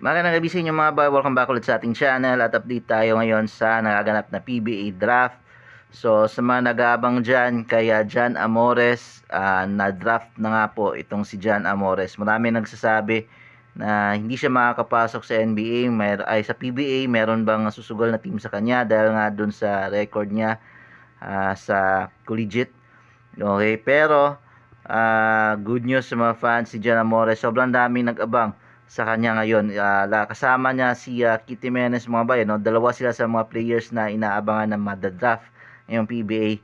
Magandang gabi sa inyo mga boy. Welcome back ulit sa ating channel at update tayo ngayon sa nagaganap na PBA draft. So sa mga nag-aabang dyan, kaya Jan Amores, ah, na-draft na nga po itong si Jan Amores. Marami nagsasabi na hindi siya makakapasok sa NBA, mer ay sa PBA, meron bang susugal na team sa kanya dahil nga dun sa record niya ah, sa collegiate. Okay, pero ah, good news sa mga fans si Jan Amores. Sobrang daming nag-abang sa kanya ngayon. La- kasama niya si ah, Kitty Menes mga bayan. No? Dalawa sila sa mga players na inaabangan ng madadraft ngayong PBA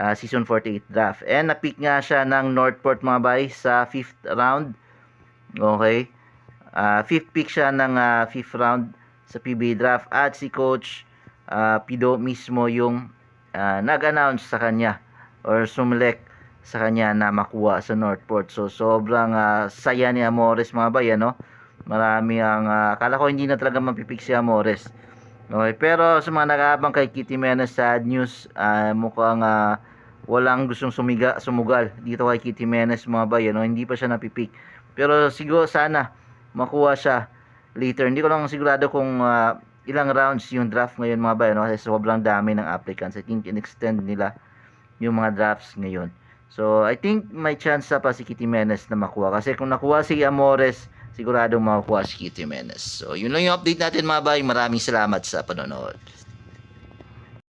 ah, Season 48 draft. And na-pick nga siya ng Northport mga bay sa 5th round. Okay. Ah, fifth pick siya ng 5th round sa PBA draft. At si Coach ah, Pido mismo yung ah, nag-announce sa kanya or sumlek sa kanya na makuha sa Northport. So sobrang ah, saya ni Amores mga bay, ano? Marami ang ah, akala ko hindi na talaga mapipick si Amores. Okay, pero sa mga nag-aabang kay Kitty Menes sad news, ah, mukhang ah, walang gustong sumiga, sumugal dito kay Kitty Menes mga bay, ano? Hindi pa siya napipick. Pero siguro sana makuha siya later. Hindi ko lang sigurado kung ah, ilang rounds yung draft ngayon mga bay, ano? Kasi sobrang dami ng applicants. I think in-extend nila yung mga drafts ngayon. So, I think may chance pa si Kitty Menes na makuha. Kasi kung nakuha si Amores, siguradong makukuha si Kitty Menes. So, yun lang yung update natin mga bay. Maraming salamat sa panonood.